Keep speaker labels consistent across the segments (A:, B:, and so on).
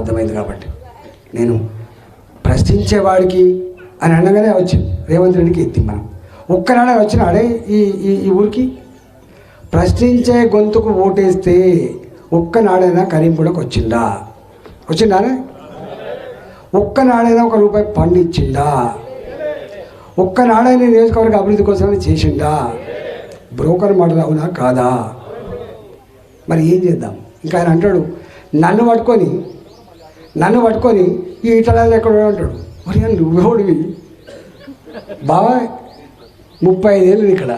A: అర్థమైంది కాబట్టి. నేను ప్రశ్నించేవాడికి అని అనగానే వచ్చింది రేవంత్ రెడ్డికి ఎత్తి మనం ఒక్కనాడే వచ్చినాడే ఈ ఈ ఈ ఊరికి ప్రశ్నించే గొంతుకు ఓటేస్తే ఒక్కనాడైనా కరీంపుడకు వచ్చిందా వచ్చిందానే ఒక్కనాడైనా ఒక రూపాయి పండు ఇచ్చిందా ఒక్కనాడైనా నియోజకవర్గ అభివృద్ధి కోసం చేసిందా బ్రోకర్ మాటలు అవునా కాదా? మరి ఏం చేద్దాం? ఇంకా ఆయన అంటాడు నన్ను పట్టుకొని నన్ను పట్టుకొని ఈ ఇటలాలు ఎక్కడ అంటాడు మరి నువ్వెవడివి బావా ముప్పై ఐదేళ్ళు ఇక్కడ.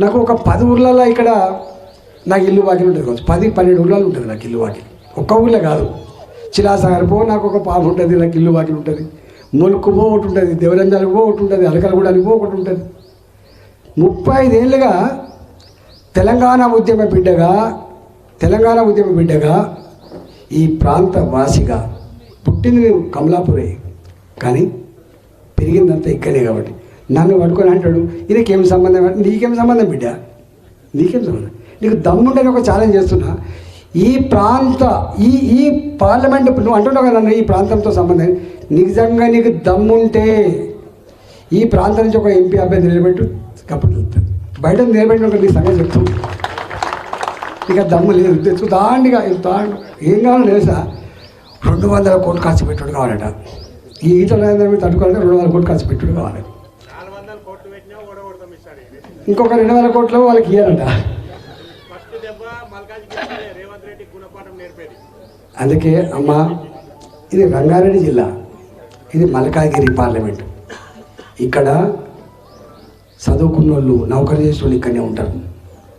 A: నాకు ఒక పది ఊర్లలో ఇక్కడ నాకు ఇల్లు వాకిలు ఉంటుంది కావచ్చు. పది పన్నెండు ఊర్లలో ఉంటుంది నాకు ఇల్లు వాకిలు. ఒక్క ఊర్లో కాదు. చిలాసాగర్ పో నాకు ఒక పాప ఉంటుంది నాకు ఇల్లు వాకిలు ఉంటుంది. మొలుకు పో ఒకటి ఉంటుంది దేవరంజాలకు పో ఒకటి ఉంటుంది అలకలగూడనికి పో ఒకటి ఉంటుంది. ముప్పై ఐదేళ్ళుగా తెలంగాణ ఉద్యమ బిడ్డగా తెలంగాణ ఉద్యమ బిడ్డగా ఈ ప్రాంత వాసిగా పుట్టింది మేము కమలాపురే కానీ పెరిగిందంతా ఇక్కడే కాబట్టి. నన్ను పట్టుకొని అంటాడు ఈయనకేం సంబంధం? అంటే నీకేం సంబంధం బిడ్డ? నీకేం సంబంధం? నీకు దమ్ముండని ఒక ఛాలెంజ్ చేస్తున్నా. ఈ ప్రాంత ఈ ఈ పార్లమెంట్ నువ్వు అంటున్నావు కదా నన్ను ఈ ప్రాంతంతో సంబంధం. నిజంగా నీకు దమ్ముంటే ఈ ప్రాంతం నుంచి ఒక ఎంపీ అభ్యర్థి నిలబెట్టు కప్పుడు బయట నిలబెట్టిన నీ సంగతి చెప్తాను ఇక దమ్ము లేదు. తెచ్చు దాండిగా తాండు ఏం కావాలో తెలుసా? రెండు వందల కోట్లు ఖర్చు పెట్టుడు కావాలట. ఈ ఈత నరేంద్ర మీద తట్టుకోవాలంటే రెండు వందల కోట్లు ఖర్చు పెట్టుడు కావాలి. ఇంకొక రెండు వందల కోట్లు వాళ్ళకి ఇయ్యాలంట. అందుకే అమ్మ ఇది రంగారెడ్డి జిల్లా. ఇది మల్కాగిరి పార్లమెంట్. ఇక్కడ చదువుకున్న వాళ్ళు నౌకరీ చేసిన వాళ్ళు ఇక్కడనే ఉంటారు.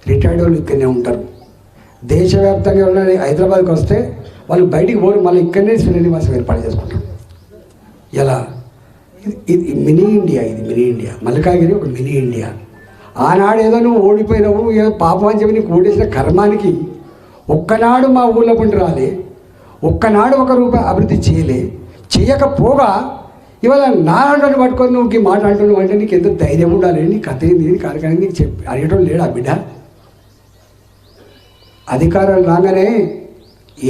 A: రిటైర్డ్ వాళ్ళు ఇక్కడనే ఉంటారు. దేశవ్యాప్తంగా ఉన్న హైదరాబాద్కి వస్తే వాళ్ళు బయటికి పోరు మళ్ళీ ఇక్కడనే శ్రీనివాసం ఏర్పాటు చేసుకుంటాం ఎలా? ఇది ఇది మినీ ఇండియా ఇది మినీ ఇండియా. మల్లికాగిరి ఒక మినీ ఇండియా. ఆనాడు ఏదో నువ్వు ఓడిపోయినావు ఏదో పాపం అని చెప్పి నీకు ఓడేసిన కర్మానికి ఒక్కనాడు మా ఊళ్ళో పండి రాలే ఒక్కనాడు ఒక రూపాయి అభివృద్ధి చేయలే. చేయకపోగా ఇవాళ నా పట్టుకొని నువ్వు ఈ మాట అంటున్నావు అంటే నీకు ఎంత ధైర్యం ఉండాలి? నీకు కథ ఏంది నీ నీకు చెప్పి అడిగటం లేడా బిడ్డ? అధికారం రాగానే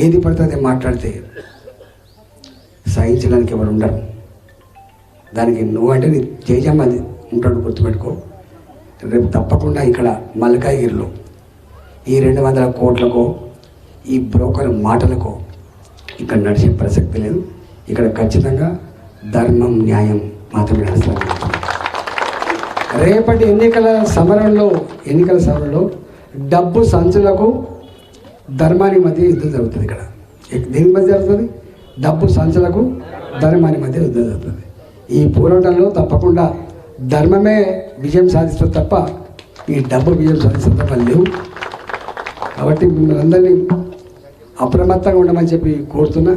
A: ఏది పడుతుంది మాట్లాడితే సహించడానికి ఎవరు ఉండరు. దానికి నువ్వంటే నీ జయజమ్మ ఉంటాడు గుర్తుపెట్టుకో. రేపు తప్పకుండా ఇక్కడ మల్కాగిరిలో ఈ రెండు వందల కోట్లకో ఈ బ్రోకర్ మాటలకో ఇక్కడ నడిచే ప్రసక్తి లేదు. ఇక్కడ ఖచ్చితంగా ధర్మం న్యాయం మాత్రమే నడుస్తుంది రేపటి ఎన్నికల సమరంలో ఎన్నికల సమరంలో డబ్బు సంచులకు ధర్మానికి మధ్య యుద్ధం జరుగుతుంది ఇక్కడ. దేని మధ్య జరుగుతుంది? డబ్బు సంచులకు ధర్మానికి మధ్య యుద్ధం జరుగుతుంది. ఈ పోరాటంలో తప్పకుండా ధర్మమే విజయం సాధిస్తుంది తప్ప ఈ డబ్బు విజయం సాధిస్తుంది తప్ప లేవు. కాబట్టి మిమ్మల్ని అందరినీ అప్రమత్తంగా ఉండమని చెప్పి కోరుతున్నా.